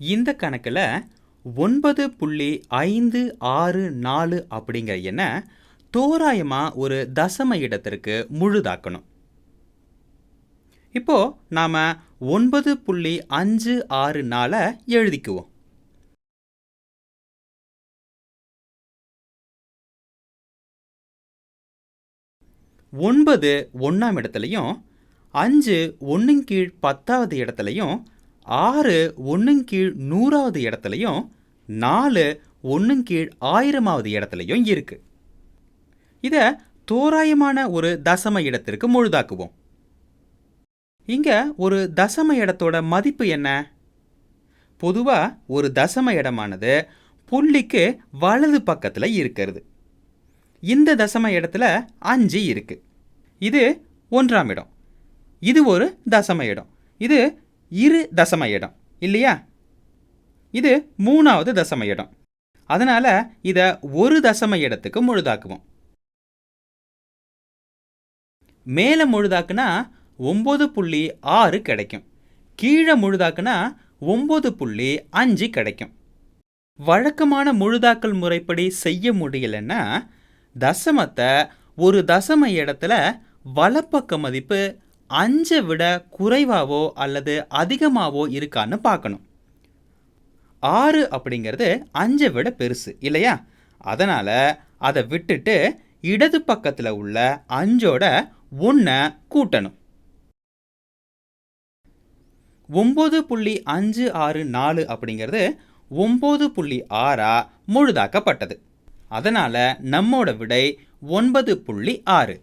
இந்த கணக்கில் ஒன்பது புள்ளி ஐந்து ஆறு நாலு அப்படிங்கிற எண்ணை தோராயமாக ஒரு தசம இடத்திற்கு முழுதாக்கணும். இப்போ நாம் ஒன்பது புள்ளி அஞ்சு ஆறு நாளை எழுதிக்குவோம். ஒன்பது ஒன்றாம் இடத்துலையும் அஞ்சு ஒன்றின் கீழ் பத்தாவது இடத்துலையும் ஆறு ஒன்றுங் கீழ் நூறாவது இடத்துலையும் நாலு ஒன்றுங் கீழ் ஆயிரமாவது இடத்துலையும் இருக்கு. இதை தோராயமான ஒரு தசம இடத்திற்கு முழுதாக்குவோம். இங்க ஒரு தசம இடத்தோட மதிப்பு என்ன? பொதுவாக ஒரு தசம இடமானது புள்ளிக்கு வலது பக்கத்தில் இருக்கிறது. இந்த தசம இடத்துல அஞ்சு இருக்கு. இது ஒன்றாம் இடம். இது ஒரு தசம இடம். இது இரு தசம இடம் இல்லையா? இது மூணாவது தசம இடம். அதனால இதை ஒரு தசம இடத்துக்கு முழுதாக்குவோம். மேலே முழுதாக்குனா ஒம்பது புள்ளி ஆறு கிடைக்கும். கீழே முழுதாக்குனா ஒம்பது புள்ளி அஞ்சு கிடைக்கும். வழக்கமான முழுதாக்கல் முறைப்படி செய்ய முடியலன்னா தசமத்தை ஒரு தசம இடத்துல வலப்பக்க மதிப்பு அஞ்சை விட குறைவாவோ அல்லது அதிகமாகவோ இருக்கான்னு பார்க்கணும். ஆறு அப்படிங்கிறது அஞ்சை விட பெருசு இல்லையா? அதனால் அதை விட்டுட்டு இடது பக்கத்தில் உள்ள அஞ்சோட ஒன்றை கூட்டணும். ஒம்பது புள்ளி அஞ்சு ஆறு நாலு அப்படிங்கிறது ஒம்பது புள்ளி ஆறாக முழுதாக்கப்பட்டது. அதனால் நம்மோட விடை ஒன்பது புள்ளி ஆறு.